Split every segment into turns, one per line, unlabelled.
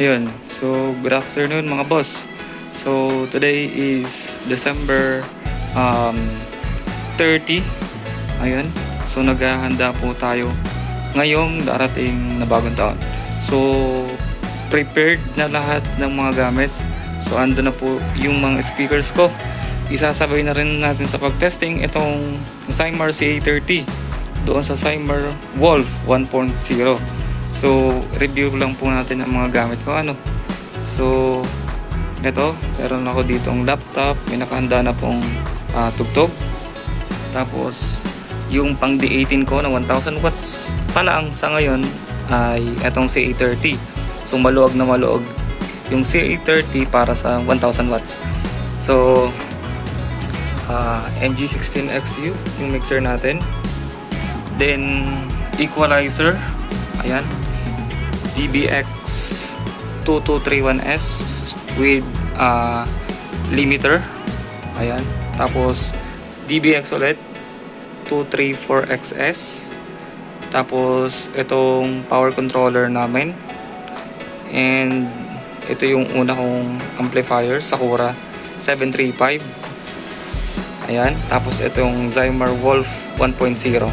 Ayun. So, good afternoon mga boss. So, today is December um, 30. Ayun. So, naghahanda po tayo ngayong darating na bagong taon. So, prepared na lahat ng mga gamit. So, ando na po yung mga speakers ko. Isasabay na rin natin sa pag-testing itong Cymar CA30 doon sa Cymar Wolf 1.0. So, review lang po natin ang mga gamit ko. Ano? So, ito, meron ako ditong laptop. May nakahanda na pong ah, tugtog. Tapos, yung pang D18 ko na 1000 watts pa lang sa ngayon ay itong CA30. So, maluwag na maluwag yung CA30 para sa 1000 watts. So, ah, MG16XU yung mixer natin. Then, equalizer. Ayan. DBX 2231S with uh, limiter. Ayan. Tapos, DBX ulit 234XS. Tapos, itong power controller namin. And, ito yung una kong amplifier, Sakura 735. Ayan. Tapos, itong Zymer Wolf 1.0.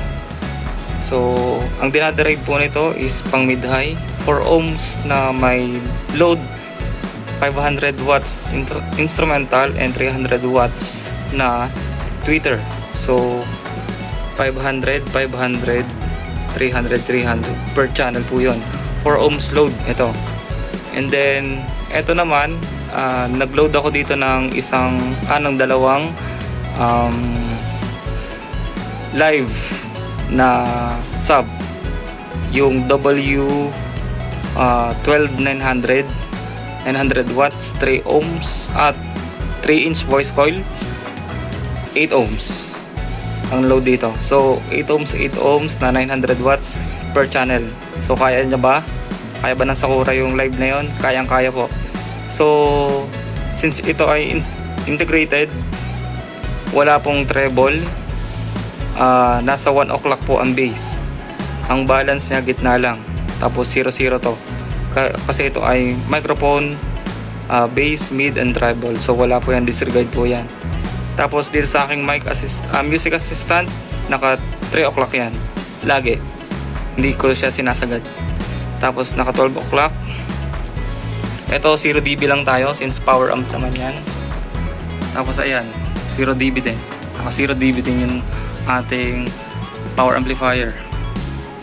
So, ang dinaderive po nito is pang mid-high 4 ohms na may load 500 watts instrumental and 300 watts na tweeter. So, 500, 500, 300, 300 per channel po yon 4 ohms load ito. And then, ito naman, ah, nag-load ako dito ng isang, anong dalawang um, live na sub yung W uh, 12900 900 watts 3 ohms at 3 inch voice coil 8 ohms ang load dito. So 8 ohms 8 ohms na 900 watts per channel. So kaya niya ba? Kaya ba ng Sakura yung live na yon kayang kaya po. So since ito ay in- integrated wala pong treble Ah, nasa 1 o'clock po ang base. Ang balance niya gitna lang. Tapos 0-0 to. Ka- kasi ito ay microphone, ah, bass, mid, and treble. So wala po yan, disregard po yan. Tapos dito sa aking mic assist, ah, music assistant, naka 3 o'clock yan. Lagi. Hindi ko siya sinasagad. Tapos naka 12 o'clock. Ito 0 dB lang tayo since power amp naman yan. Tapos ayan, 0 dB din. Naka 0 dB din yung ating power amplifier.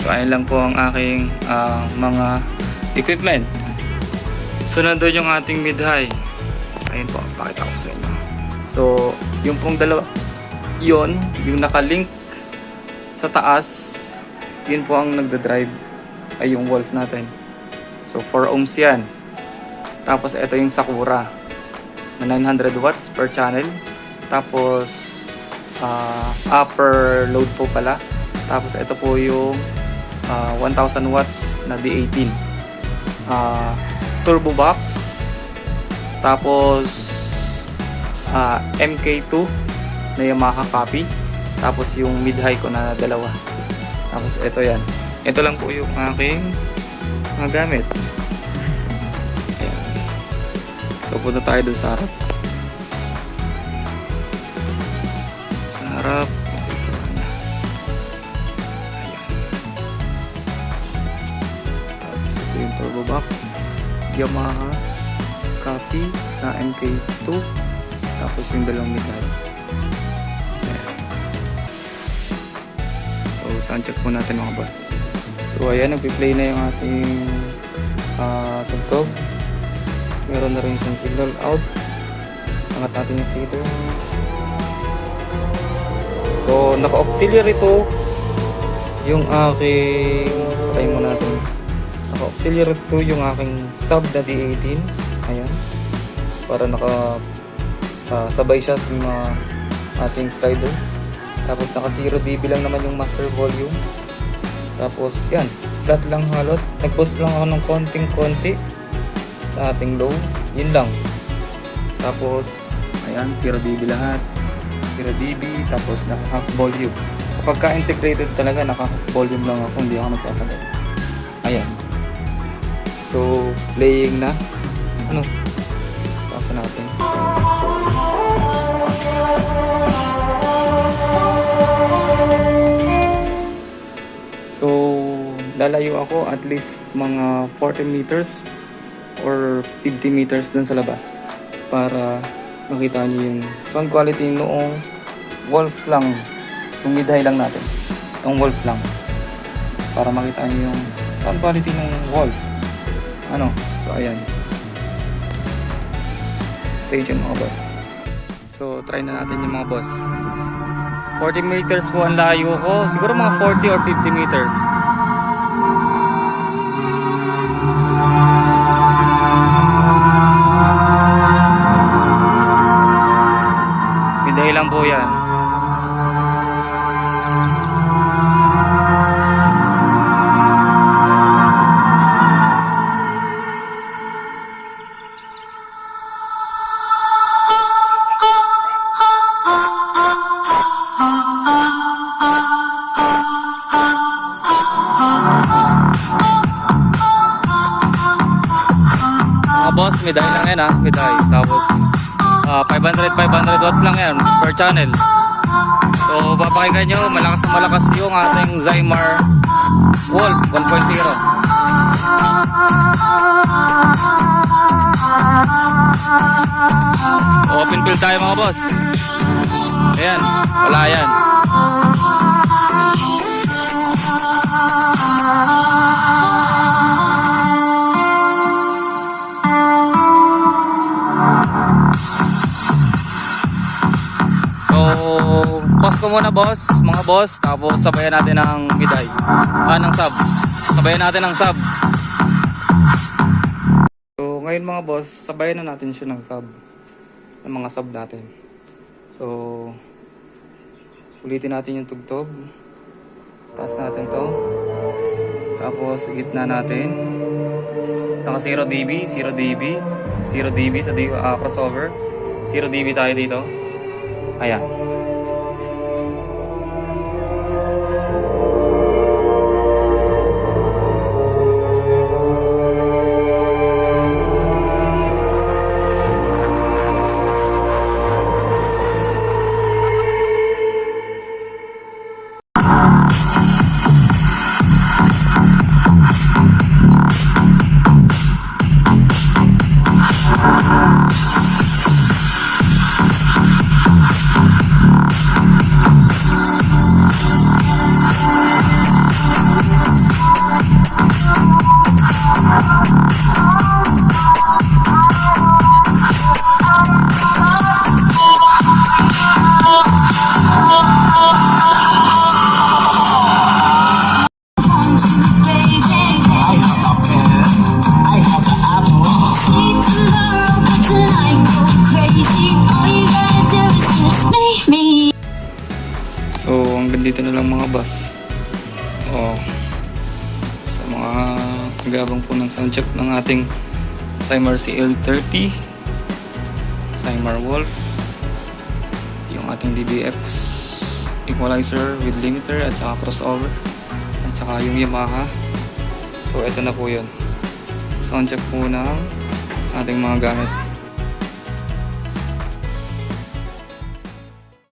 So ayun lang po ang aking ah, mga equipment. So nandun yung ating mid-high. Ayun po, pakita ko sa inyo. So, yung pong dalawa, yon yung nakalink sa taas, yun po ang nagda-drive ay yung Wolf natin. So 4 ohms yan. Tapos ito yung Sakura na 900 watts per channel. Tapos ah, upper load po pala. Tapos ito po yung ah, 1000 watts na D18. Ah, turbo box. Tapos ah, MK2 na Yamaha copy. Tapos yung mid-high ko na dalawa. Tapos ito yan. Ito lang po yung aking mga gamit. So punta tayo dun sa harap. Sa harap. Box. Yamaha copy na MK2. Tapos yung dalawang. Ayan. So, sound check po natin mga boss. So, ayan, nagpi-play na yung ating ah tugtog. Meron na rin siyang signal out. Angat natin yung fader. So, naka-auxiliary to yung aking patay mo natin. Naka-auxiliary to yung aking sub na D18. Ayan. Para naka ah, sabay siya sa mga ating slider. Tapos naka 0 dB lang naman yung master volume. Tapos yan, flat lang halos. Nag-boost lang ako ng konting-konti sa ating low. Yun lang. Tapos, ayan, 0 dB lahat. 0 dB, tapos naka half volume. Kapag ka-integrated talaga, naka half volume lang ako, hindi ako nagsasagad. Ayan. So, playing na. Ano? Pasa natin. So, lalayo ako at least mga 40 meters or 50 meters dun sa labas para makita niyo yung sound quality noong wolf lang yung mid-high lang natin itong wolf lang para makita niyo yung sound quality ng wolf ano? So ayan. Stay tuned mga boss. So try na natin yung mga boss. 40 meters po ang layo ko. Siguro mga 40 or 50 meters. Mid-high lang po yan Mid-high lang yan ha, mid-high. Tapos, ah 500, 500 watts lang yan per channel. So, papakinggan nyo, malakas na malakas yung ating Zymar Wolf 1.0. So, open field tayo mga boss. Ayan, wala yan. Muna boss, mga boss, tapos sabayan natin ng miday. Ah, ng sub. Sabayan natin ng sub. So, ngayon mga boss, sabayan na natin siya ng sub. Ng mga sub natin. So, ulitin natin yung tugtog. Taas natin to. Tapos, gitna natin. Naka 0 dB, 0 dB, 0 dB sa ah, crossover. 0 dB tayo dito. Ayan. Dito na lang mga boss. Oh. Sa mga gabang po ng soundcheck ng ating Cymar CL30, Cymar Wolf, yung ating DBX equalizer with limiter at saka crossover at saka yung Yamaha. So, ito na po yun. Soundcheck po ng ating mga gamit.